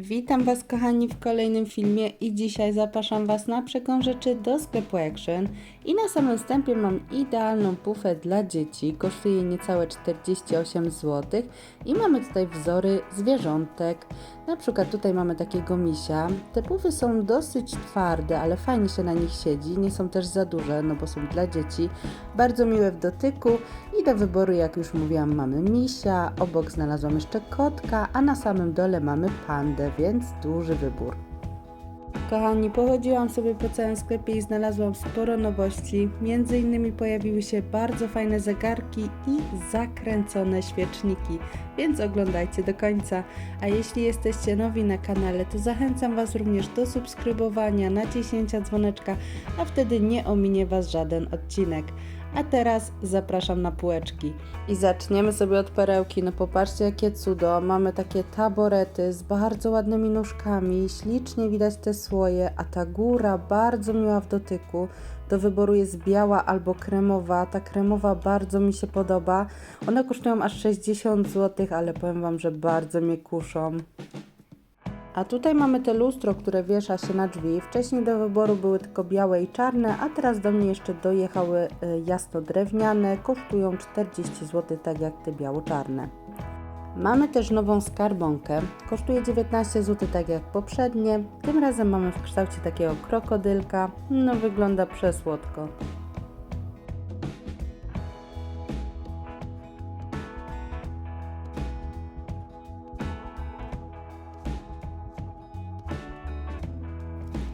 Witam Was kochani w kolejnym filmie i dzisiaj zapraszam Was na przegląd rzeczy do sklepu Action. I na samym wstępie mam idealną pufę dla dzieci, kosztuje niecałe 48 zł i mamy tutaj wzory zwierzątek, na przykład tutaj mamy takiego misia, te pufy są dosyć twarde, ale fajnie się na nich siedzi, nie są też za duże, no bo są dla dzieci, bardzo miłe w dotyku i do wyboru jak już mówiłam mamy misia, obok znalazłam jeszcze kotka, a na samym dole mamy pandę, więc duży wybór. Kochani, pochodziłam sobie po całym sklepie i znalazłam sporo nowości. Między innymi pojawiły się bardzo fajne zegarki i zakręcone świeczniki, więc oglądajcie do końca. A jeśli jesteście nowi na kanale, to zachęcam Was również do subskrybowania, naciśnięcia dzwoneczka, a wtedy nie ominie Was żaden odcinek. A teraz zapraszam na półeczki. I zaczniemy sobie od perełki. No popatrzcie jakie cudo. Mamy takie taborety z bardzo ładnymi nóżkami. Ślicznie widać te słoje, a ta góra bardzo miła w dotyku. Do wyboru jest biała albo kremowa. Ta kremowa bardzo mi się podoba. One kosztują aż 60 zł, ale powiem Wam, że bardzo mnie kuszą. A tutaj mamy te lustro, które wiesza się na drzwi. Wcześniej do wyboru były tylko białe i czarne, a teraz do mnie jeszcze dojechały y, jasno drewniane. Kosztują 40 zł, tak jak te biało-czarne. Mamy też nową skarbonkę. Kosztuje 19 zł, tak jak poprzednie. Tym razem mamy w kształcie takiego krokodylka. No wygląda przesłodko.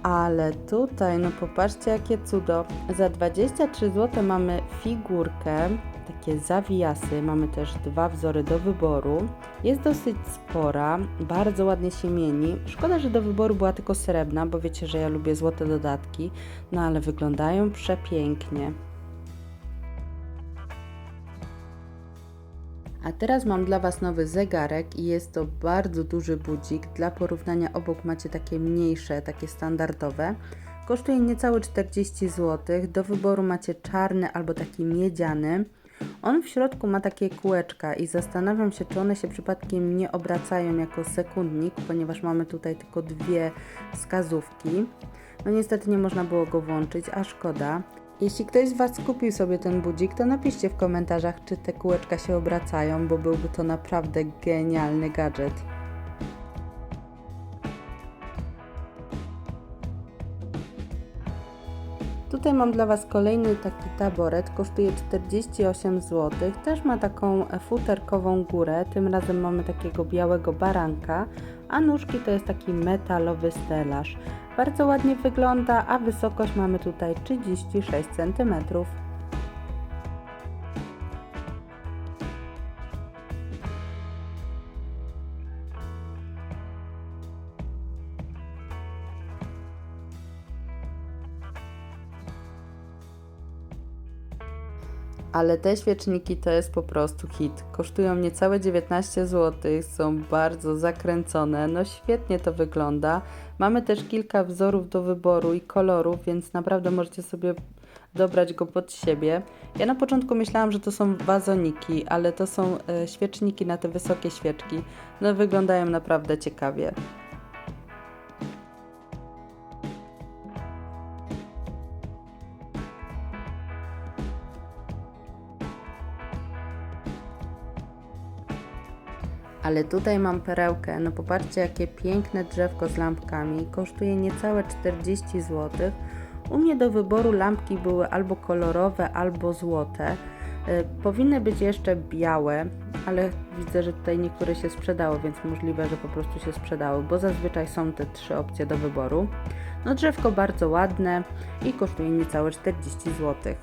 Ale tutaj, no popatrzcie jakie cudo. Za 23 zł mamy figurkę, takie zawijasy. Mamy też dwa wzory do wyboru. Jest dosyć spora, bardzo ładnie się mieni. Szkoda, że do wyboru była tylko srebrna, bo wiecie, że ja lubię złote dodatki. No ale wyglądają przepięknie. A teraz mam dla Was nowy zegarek i jest to bardzo duży budzik. Dla porównania obok macie takie mniejsze, takie standardowe. Kosztuje niecałe 40 zł. Do wyboru macie czarny albo taki miedziany. On w środku ma takie kółeczka i zastanawiam się, czy one się przypadkiem nie obracają jako sekundnik, ponieważ mamy tutaj tylko dwie wskazówki. No niestety nie można było go włączyć, a szkoda. Jeśli ktoś z Was kupił sobie ten budzik, to napiszcie w komentarzach, czy te kółeczka się obracają, bo byłby to naprawdę genialny gadżet. Tutaj mam dla Was kolejny taki taboret, kosztuje 48 zł. Też ma taką futerkową górę, tym razem mamy takiego białego baranka, a nóżki to jest taki metalowy stelaż. Bardzo ładnie wygląda, a wysokość mamy tutaj 36 cm. Ale te świeczniki to jest po prostu hit. Kosztują niecałe 19 zł, są bardzo zakręcone, no świetnie to wygląda. Mamy też kilka wzorów do wyboru i kolorów, więc naprawdę możecie sobie dobrać go pod siebie. Ja na początku myślałam, że to są wazoniki, ale to są e, świeczniki na te wysokie świeczki. No wyglądają naprawdę ciekawie. Ale tutaj mam perełkę. No popatrzcie, jakie piękne drzewko z lampkami. Kosztuje niecałe 40 zł. U mnie do wyboru lampki były albo kolorowe, albo złote. Y, powinny być jeszcze białe, ale widzę, że tutaj niektóre się sprzedało, więc możliwe, że po prostu się sprzedały, bo zazwyczaj są te trzy opcje do wyboru. No drzewko bardzo ładne i kosztuje niecałe 40 zł.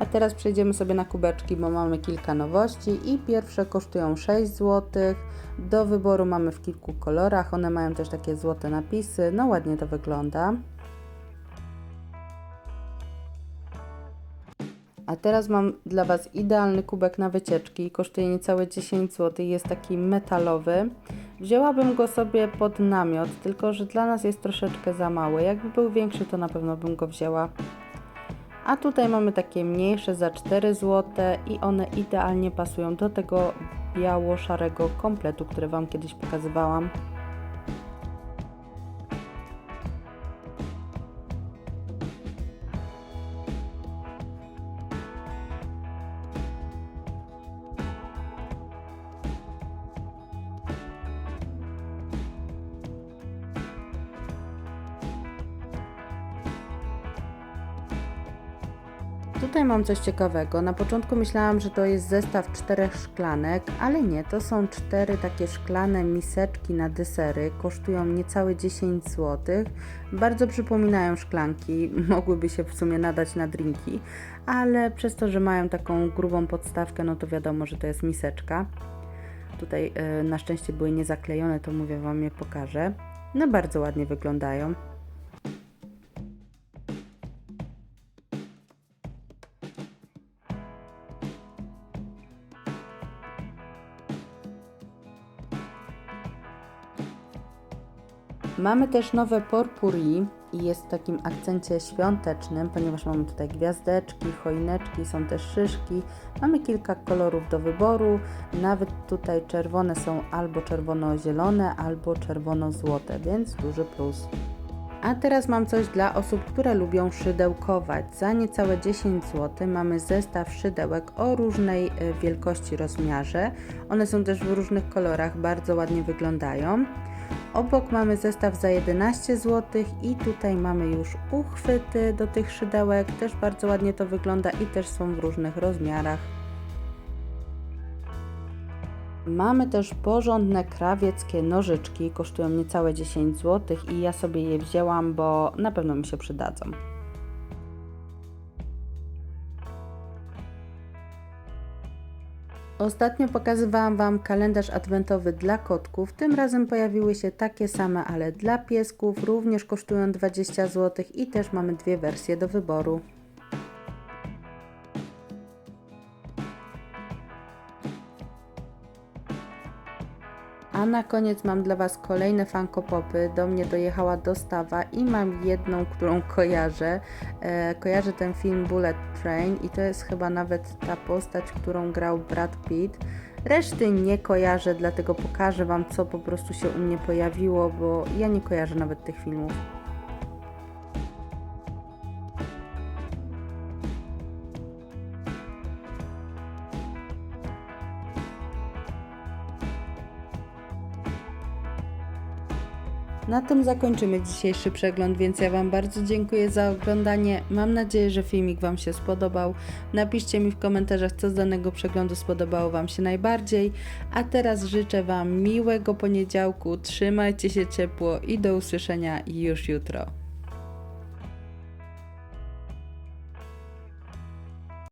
A teraz przejdziemy sobie na kubeczki, bo mamy kilka nowości i pierwsze kosztują 6 zł. Do wyboru mamy w kilku kolorach, one mają też takie złote napisy, no ładnie to wygląda. A teraz mam dla Was idealny kubek na wycieczki, kosztuje niecałe 10 zł, jest taki metalowy. Wzięłabym go sobie pod namiot, tylko że dla nas jest troszeczkę za mały. Jakby był większy, to na pewno bym go wzięła A tutaj mamy takie mniejsze za 4 zł i one idealnie pasują do tego biało-szarego kompletu, który Wam kiedyś pokazywałam. Tutaj mam coś ciekawego. Na początku myślałam, że to jest zestaw czterech szklanek, ale nie, to są cztery takie szklane miseczki na desery. Kosztują niecałe 10 zł. Bardzo przypominają szklanki, mogłyby się w sumie nadać na drinki, ale przez to, że mają taką grubą podstawkę, no to wiadomo, że to jest miseczka. Tutaj y, na szczęście były niezaklejone, to mówię Wam je pokażę. No bardzo ładnie wyglądają. Mamy też nowe porpuri i jest w takim akcencie świątecznym, ponieważ mamy tutaj gwiazdeczki, choineczki, są też szyszki. Mamy kilka kolorów do wyboru, nawet tutaj czerwone są albo czerwono-zielone, albo czerwono-złote, więc duży plus. A teraz mam coś dla osób, które lubią szydełkować. Za niecałe 10 zł mamy zestaw szydełek o różnej e, wielkości, rozmiarze. One są też w różnych kolorach, bardzo ładnie wyglądają. Obok mamy zestaw za 11 zł i tutaj mamy już uchwyty do tych szydełek. Też bardzo ładnie to wygląda i też są w różnych rozmiarach. Mamy też porządne krawieckie nożyczki, kosztują niecałe 10 zł i ja sobie je wzięłam, bo na pewno mi się przydadzą. Ostatnio pokazywałam Wam kalendarz adwentowy dla kotków. Tym razem pojawiły się takie same, ale dla piesków. Również kosztują 20 zł i też mamy dwie wersje do wyboru. A na koniec mam dla Was kolejne Funko Popy. Do mnie dojechała dostawa i mam jedną, którą kojarzę. E, kojarzę ten film Bullet Train i to jest chyba nawet ta postać, którą grał Brad Pitt. Reszty nie kojarzę, dlatego pokażę Wam, co po prostu się u mnie pojawiło, bo ja nie kojarzę nawet tych filmów. Na tym zakończymy dzisiejszy przegląd, więc ja Wam bardzo dziękuję za oglądanie. Mam nadzieję, że filmik Wam się spodobał. Napiszcie mi w komentarzach, co z danego przeglądu spodobało Wam się najbardziej. A teraz życzę Wam miłego poniedziałku, trzymajcie się ciepło i do usłyszenia już jutro.